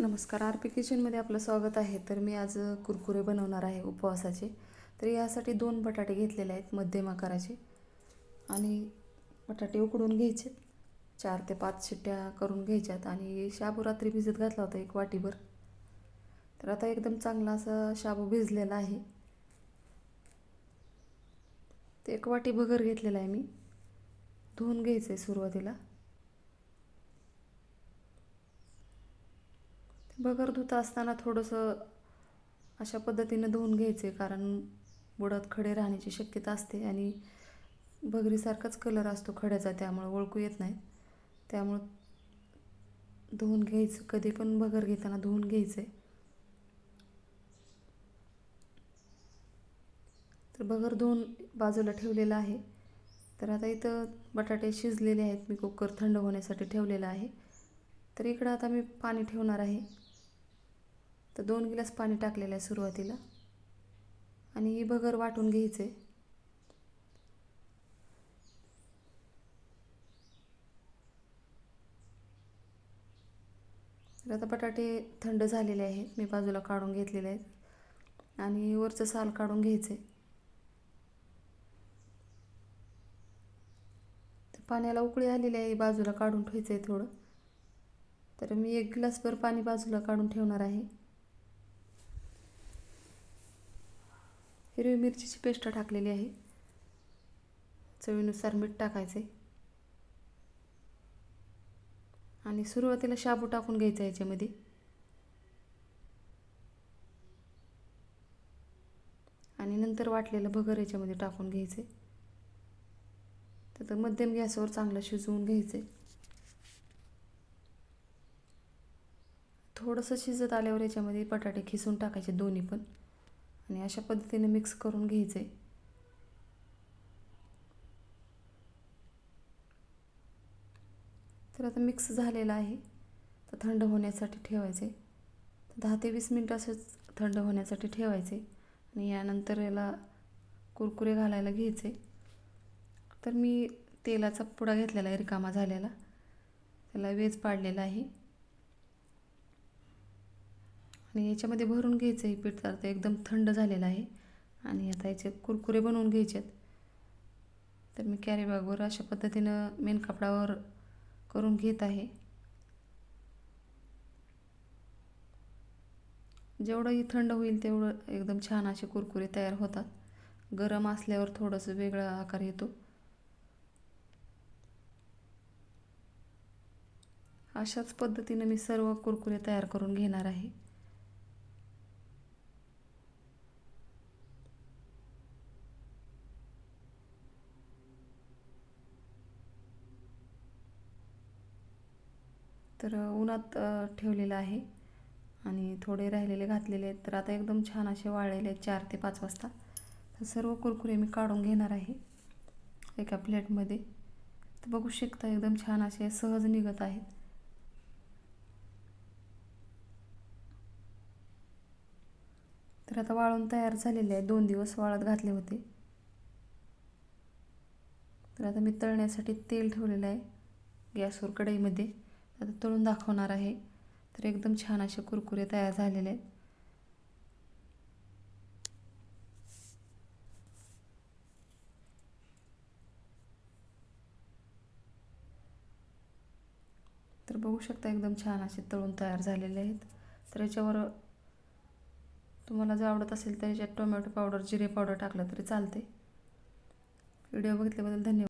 नमस्कार. R P किचनमध्ये आपलं स्वागत आहे. तर मी आज कुरकुरे बनवणार आहे उपवासाचे. तर यासाठी दोन बटाटे घेतलेले आहेत मध्यम आकाराचे. आणि बटाटे उकडून घ्यायचे चार ते पाच शिट्ट्या करून घ्यायच्यात. आणि शाबू रात्री भिजत घातला होता एक वाटीभर. तर आता एकदम चांगला असा शाबू भिजलेला आहे. ते एक वाटी भगर घेतलेला आहे मी. धुवून घ्यायचं आहे सुरुवातीला. बगर धुत असताना थोडंसं अशा पद्धतीनं धुवून घ्यायचे कारण बुडात खडे राहण्याची शक्यता असते आणि बगरीसारखाच कलर असतो खड्याचा त्यामुळं ओळखू येत नाही. त्यामुळं धुवून घ्यायचं कधी पण बगर घेताना धुवून घ्यायचं आहे तर बगर धुवून बाजूला ठेवलेलं आहे. तर आता इथं बटाटे शिजलेले आहेत मी कुकर थंड होण्यासाठी ठेवलेला आहे. तर इकडं आता मी पाणी ठेवणार आहे. तर दोन गिलास पाणी टाकलेलं आहे सुरुवातीला. आणि ही बगर वाटून घ्यायचे तर आता बटाटे थंड झालेले आहेत. मी बाजूला काढून घेतलेले आहेत. आणि वरचं साल काढून घ्यायचं आहे पाण्याला उकळी आलेली आहे. बाजूला काढून ठेवायचं आहे थोडं. तर मी एक ग्लासभर पाणी बाजूला काढून ठेवणार आहे. हिरवी मिरचीची पेस्ट टाकलेली आहे. चवीनुसार मीठ टाकायचे. आणि सुरुवातीला शाबू टाकून घ्यायचा याच्यामध्ये. आणि नंतर वाटलेलं भगर याच्यामध्ये टाकून घ्यायचे. तर मध्यम गॅसवर चांगलं शिजवून घ्यायचे. थोडंसं शिजत आल्यावर याच्यामध्ये बटाटे खिसून टाकायचे दोन्ही पण. आणि अशा पद्धतीने मिक्स करून घ्यायचे तर आता मिक्स झालेलं आहे. तर थंड होण्यासाठी ठेवायचे दहा ते वीस मिनटं असंच थंड होण्यासाठी ठेवायचे आणि यानंतर याला कुरकुरे घालायला घ्यायचे तर मी तेलाचा पुडा घेतलेला आहे रिकामा झालेला. त्याला वेज पाडलेला आहे. आणि याच्यामध्ये भरून घ्यायचं आहे पीठ तर एकदम थंड झालेलं आहे. आणि आता याचे कुरकुरे बनवून घ्यायचे आहेत तर मी कॅरीबॅगवर अशा पद्धतीनं मेन कापडावर करून घेत आहे. जेवढंही थंड होईल तेवढं एकदम छान असे कुरकुरे तयार होतात. गरम असल्यावर थोडंसं वेगळा आकार येतो. अशाच पद्धतीनं मी सर्व कुरकुरे तयार करून घेणार आहे. तर उन्हात ठेवलेलं आहे आणि थोडे राहिलेले घातलेले आहेत. तर आता एकदम छान असे वाळलेले आहेत चार ते पाच वाजता. तर सर्व कुरकुरे मी काढून घेणार आहे एका प्लेटमध्ये. तर बघू शकता एकदम छान असे सहज निघत आहेत. तर आता वाळून तयार झालेले आहे दोन दिवस वाळत घातले होते. तर आता मी तळण्यासाठी तेल ठेवलेलं आहे गॅसवर कढईमध्ये. आता तळून दाखवणार आहे. तर एकदम छान असे कुरकुरे तयार झालेले आहेत. तर बघू शकता एकदम छान असे तळून तयार झालेले आहेत. तर याच्यावर तुम्हाला जर आवडत असेल तर याच्यात टोमॅटो पावडर जिरे पावडर टाकलं तरी चालते. व्हिडिओ बघितल्याबद्दल धन्यवाद.